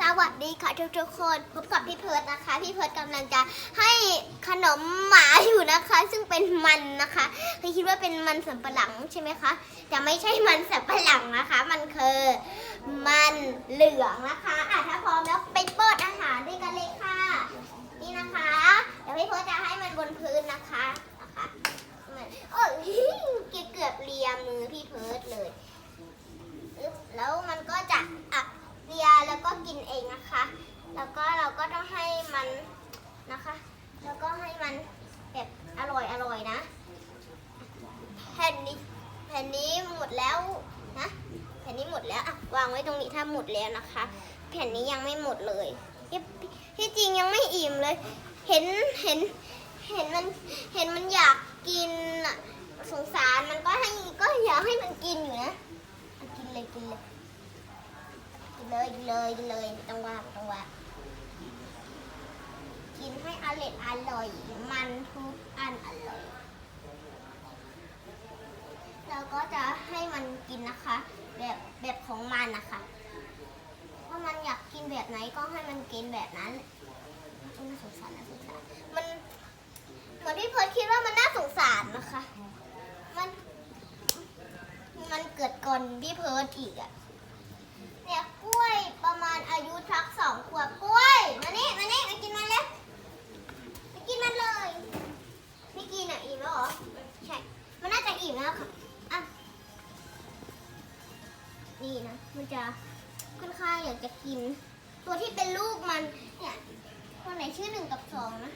สวัสดีค่ะทุกๆคนพบกับพี่เพิร์ดนะคะ พี่เพิร์ดกำลังจะให้ขนมหมาอยู่นะคะ ซึ่งเป็นมันนะคะเคยคิดว่าเป็นมันสับปะหลังใช่ไหมคะ แต่ไม่ใช่มันสับปะหลังนะคะ มันคือมันเหลืองนะคะอะถ้าพร้อมแล้วไปเปิดอาหารด้วยกันเลยค่ะ นี่นะคะเดี๋ยวพี่เพิร์ดจะให้มันบนพื้นนะคะนะคะมันโอ้ยเกือบเลียมือพี่เพิร์ดเลยอึ๊บแล้วมันก็จะอัก เลียแล้วก็กินเองนะคะ แล้วก็เราก็ต้องให้มัน นะคะ แล้วก็ให้มันแบบอร่อยอร่อยนะ แผ่นนี้แผ่นนี้หมดแล้วนะแผ่นนี้หมดแล้วอะวางไว้ตรงนี้ถ้าหมดแล้วนะคะ แผ่นนี้ยังไม่หมดเลยที่ที่จริงยังไม่อิ่มเลย เห็นเห็นเห็นมันเห็นมันอยากกินอะสงสารมันก็ให้ก็อยากให้มันกินอยู่นะกินเลยกินเลยกินเลยกินเลยกินเลยต้องว่าต้องว่า กินให้อร่อยอร่อย มันทุกอันอร่อยเราก็จะให้มันกินนะคะ แบบแบบของมันนะคะถ้ามันอยากกินแบบไหนก็ให้มันกินแบบนั้นน่าสงสารน่าสงสารมันเหมือนที่เพิร์ดคิดว่ามันน่าสงสารนะคะ มัน มันเกิดก่อนพี่เพิร์ดอีกอะเนี่ยกล้วยประมาณอายุทักสองขวบกล้วย มานี่ มานี่มากินมันเลย กินมันเลย ไม่กินอะอิ่มแล้วเหรอ ใช่ มันน่าจะอิ่มแล้วค่ะอะนี่นะ มันจะค่อนข้างอยากจะกิน ตัวที่เป็นลูกมันเนี่ยตัวไหนชื่อหนึ่งกับสองนะ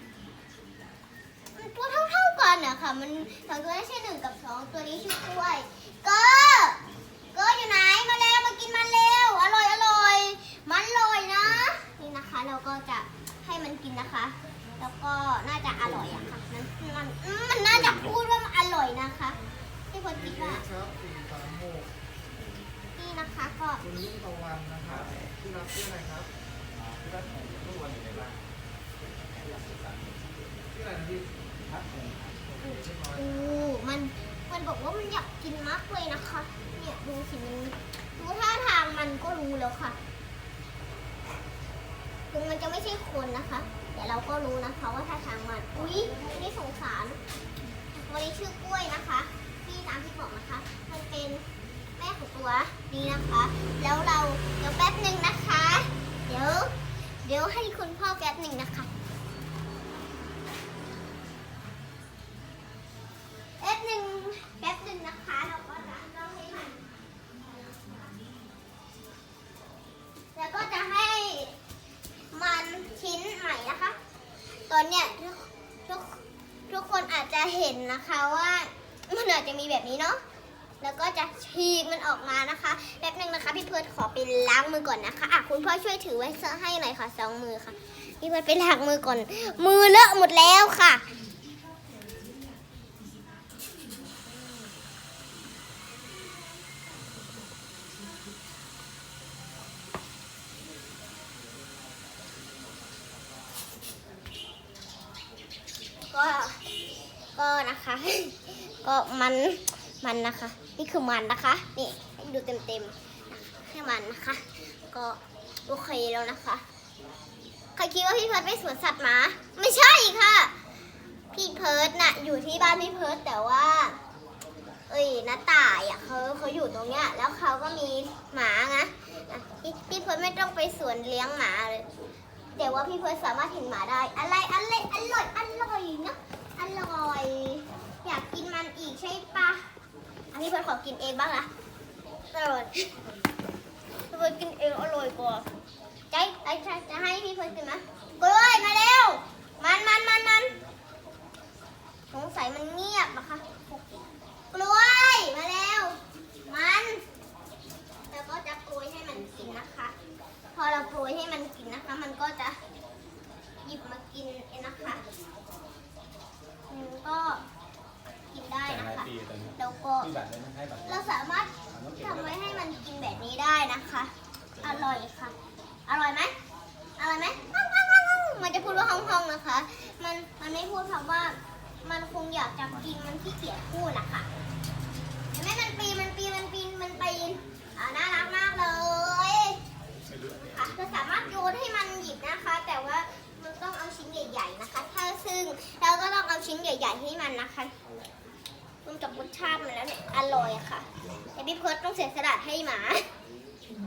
มันตัวเท่าๆกันอะค่ะ มันสองตัวนี้ชื่อหนึ่งกับสองตัวนี้ชื่อกล้วยก็ก็อยู่ไหนมาแล้วมากินมันเร็ว อร่อยอร่อย มันอร่อยนะ นี่นะคะ เราก็จะให้มันกินนะคะ แล้วก็น่าจะอร่อยอะค่ะมันมันมันน่าจะพูดว่ามันอร่อยนะคะที่คนคิดว่าครับคุณปาโมกนี่นะคะก็คุณลุงตะวันนะครับที่รับชื่ออะไรครับที่รับของทุกวันอยู่ในบ้านชื่ออะไรนะพี่พัดพงศ์ชื่อน้อยอู้มันมันบอกว่ามันอยากกินมากเลยนะคะ เนี่ยดูสิมันดูท่าทางมันก็รู้แล้วค่ะถึงมันจะไม่ใช่คนนะคะ แต่เราก็รู้นะคะว่าท่าทางมัน อุ๊ยนี่สงสาร วันนี้ชื่อกล้วยนะคะที่ตามที่บอกนะคะ มันเป็นแม่ของตัวนี้นะคะ แล้วเราเดี๋ยวแป๊บหนึ่งนะคะ เดี๋ยว เดี๋ยวให้คุณพ่อแป๊บหนึ่งนะคะ นะคะว่ามันอาจจะมีแบบนี้เนาะแล้วก็จะฉีกมันออกมานะคะแป๊บนึงนะคะ พี่เพิร์ดขอไปล้างมือก่อนนะคะอะคุณพ่อช่วยถือไว้เสื้อให้หน่อยค่ะสองมือค่ะ พี่เพิร์ดไปล้างมือก่อน มือเลอะหมดแล้วค่ะก็ ก็นะคะ ก็มันมันนะคะ นี่คือมันนะคะ นี่ให้ดูเต็มๆนะคะให้มันนะคะ ก็โอเคแล้วนะคะใครคิดว่าพี่เพิร์ดไปสวนสัตว์หมา ไม่ใช่ค่ะ พี่เพิร์ดน่ะอยู่ที่บ้านพี่เพิร์ดแต่ว่า เอ้ยน้าต่ายอะเขาเขาอยู่ตรงเนี้ย แล้วเขาก็มีหมาไงอะพี่พี่เพิร์ดไม่ต้องไปสวนเลี้ยงหมาเลยแต่ว่าพี่เพิร์ดสามารถเห็นหมาได้ อะไรอะไรอร่อยอร่อยนะ อร่อย อยากกินมันอีกใช่ปะอันนี้เพื่อนขอกินเองบ้างนะอร่อยพี่เพื่อนกินเองอร่อยกว่าใจไอ้จจะให้พี่เพิร์ดกินไหมกล้วยมาเลย มีบัตรเให้บัรเราสามารถทำไว้ให้มันกินแบบนี้ได้นะคะ อร่อยค่ะ อร่อยไหมอร่อยไหมมันจะพูดว่าห้องๆนะคะ มันมันไม่พูดเพราะว่า มันคงอยากจะกินมันที่เกียจพูดละค่ะเห็นไหมมันปีนมันปีนมันปีนมันปีนอ่าน่ารักมากเลยค่ะเราสามารถโยนให้มันหยิบนะคะ แต่ว่ามันต้องเอาชิ้นใหญ่ ๆนะคะ ถ้าซึ่งเราก็ต้องเอาชิ้นใหญ่ ๆ ให้มันนะคะ รวมกับรสชาติมันแล้วเนี่ยอร่อยอะค่ะแต่พี่เพิร์ดต้องเสียสละให้หมา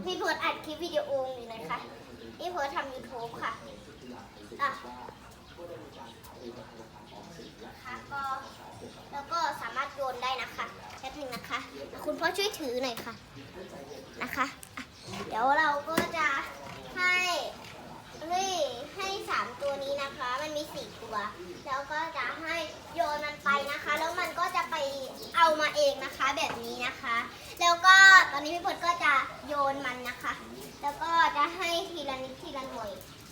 พี่เพิร์ดอัดคลิปวิดีโออยู่นะคะพี่เพิร์ดทำยูทูบค่ะอะนะคะก็แล้วก็สามารถโยนได้นะคะแป๊บนึงนะคะ คุณพ่อช่วยถือหน่อยค่ะนะคะะเดี๋ยวเราก็จะ ให้ให้สามตัวนี้นะคะ มันมีสี่ตัว แล้วก็จะให้โยนมันไปนะคะ แล้วมันก็จะไปเอามาเองนะคะแบบนี้นะคะ แล้วก็ตอนนี้พี่พลก็จะโยนมันนะคะ แล้วก็จะให้ทีละนิดทีละหน่วย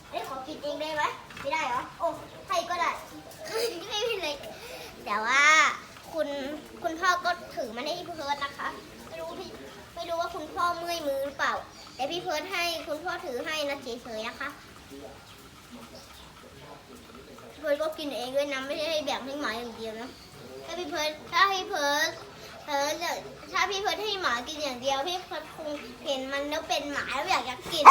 เอ้ยขอกินเองได้ไหมไม่ได้เหรอโอ้ให้ก็ได้ ไม่เป็นไรแต่ว่าคุณคุณพ่อก็ถือมันให้พี่เพิร์ดนะคะไม่รู้พี่ไม่รู้ว่าคุณพ่อเมื่อยมือหรือเปล่า แต่พี่เพิร์ดให้คุณพ่อถือให้นะเฉยๆนะคะ เพิร์ดก็กินเองด้วยนะไม่ใช่ให้แบ่งให้หมาอย่างเดียวนะถ้าพี่เพิร์ดถ้าพี่เพิร์ดเพิร์ดจะถ้าพี่เพิร์ดให้หมากินอย่างเดียวพี่เพิร์ดคงเห็นมันแล้วเป็นหมาแล้วอยากจะกิน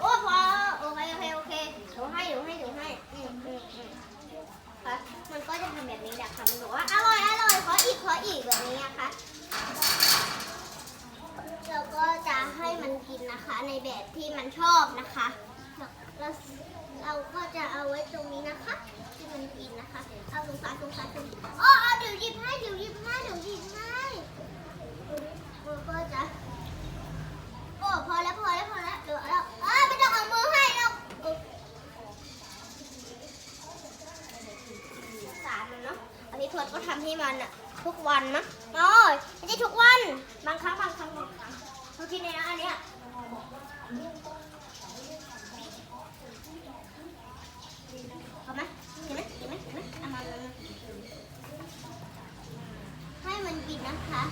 โอ้พอโอเคโอเคโอเคเดี๋ยวให้เดี๋ยวให้เดี๋ยวให้อืมอืมอืมค่ะมันก็จะทำแบบนี้แหละค่ะมันบอกว่าอร่อยอร่อยขออีกขออีกแบบนี้นะคะเราก็จะให้มันกินนะคะในแบบที่มันชอบนะคะแล้วเราก็จะเอาไว้ตรงนี้นะคะ ที่มั นะคะเอาตรงซ้ายตรงซ้ายตรงอ๋อเอาเดี๋ยวหยิบให้เดี๋ยวหยิบให้เดี๋ยวหยิบให้มันก็จะโอ้พอแล้วพอแล้วพอแล้วเดี๋ยวแล้วเอ้ยไม่ต้องเอามือให้เออสารมันเนาะอันนี้เพิร์ดก็ทำให้มันอะทุกวันนะโอ้ยไม่ใช่ทุกวัน บางครั้งบางครั้งบางครั้งเขากินในนะอันเนี้ยเอาไหมกินไหมกินไหมกินไหมเอามาเลยให้มั นกินนะคะ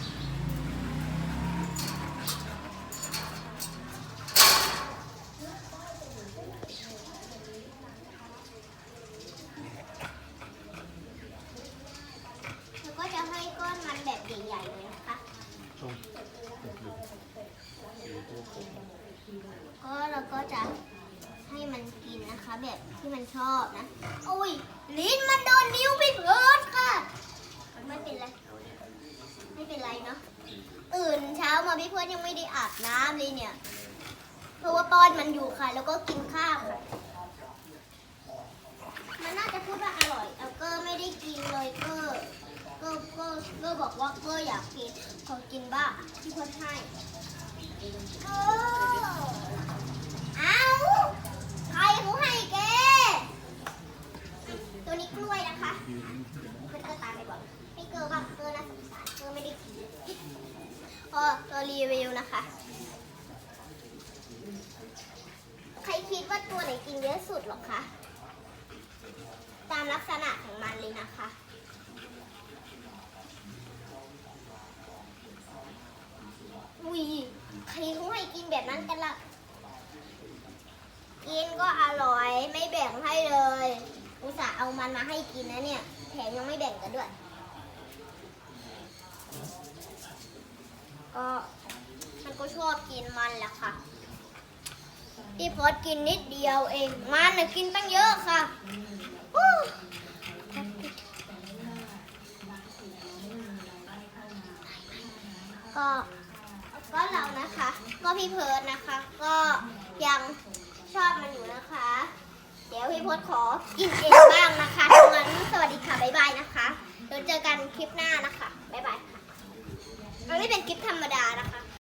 แล้วก็จะให้ก้อนมันแบบใหญ่ๆเลยนะคะ ก็เราก็จะให้มันกินนะคะ แบบที่มันชอบนะโอ้ย ลิ้นมันโดนนิ้วพี่เพิร์ดค่ะ ไม่เป็นไร เป็นไรเนาะตื่นเช้ามาพี่เพิร์ดยังไม่ได้อาบน้ำเลยเนี่ย เพราะว่าป้อนมันอยู่ค่ะ แล้วก็กินข้าวมันน่าจะพูดว่าอร่อยแต่ก็ไม่ได้กินเลยก็ก็ก็ก็บอกว่าก็อยากกินขอกินบ้างที่เพื่อนให้เออเอาใครเขาให้แก ตัวนี้กล้วยนะคะเพื่อนก็ตามไปบอกให้เกอร์บ้างเกอร์น่าสงสารเกอร์ไม่ได้กินพอตัวรีวิวนะคะ ใครคิดว่าตัวไหนกินเยอะสุดหรอคะ ตามลักษณะของมันเลยนะคะ อุ้ยใครเขาให้กินแบบนั้นกันล่ะ กินก็อร่อยไม่แบ่งให้เลย อุตส่าห์เอามันมาให้กินนะเนี่ย แถมยังไม่แบ่งกันด้วย ก็มันก็ชอบกินมันแหละค่ะพี่พอดกินนิดเดียวเอง มันน่ะกินตั้งเยอะค่ะ ก็ก็เรานะคะ ก็พี่เพิร์ดนะคะ ก็ยังชอบมันอยู่นะคะ เดี๋ยวพี่เพิร์ดขอกินเองบ้างนะคะดังนั้นสวัสดีค่ะ บ๊ายบายนะคะ เดี๋ยวเจอกันคลิปหน้านะคะ บ๊ายบายค่ะ มันไม่เป็นคลิปธรรมดานะคะ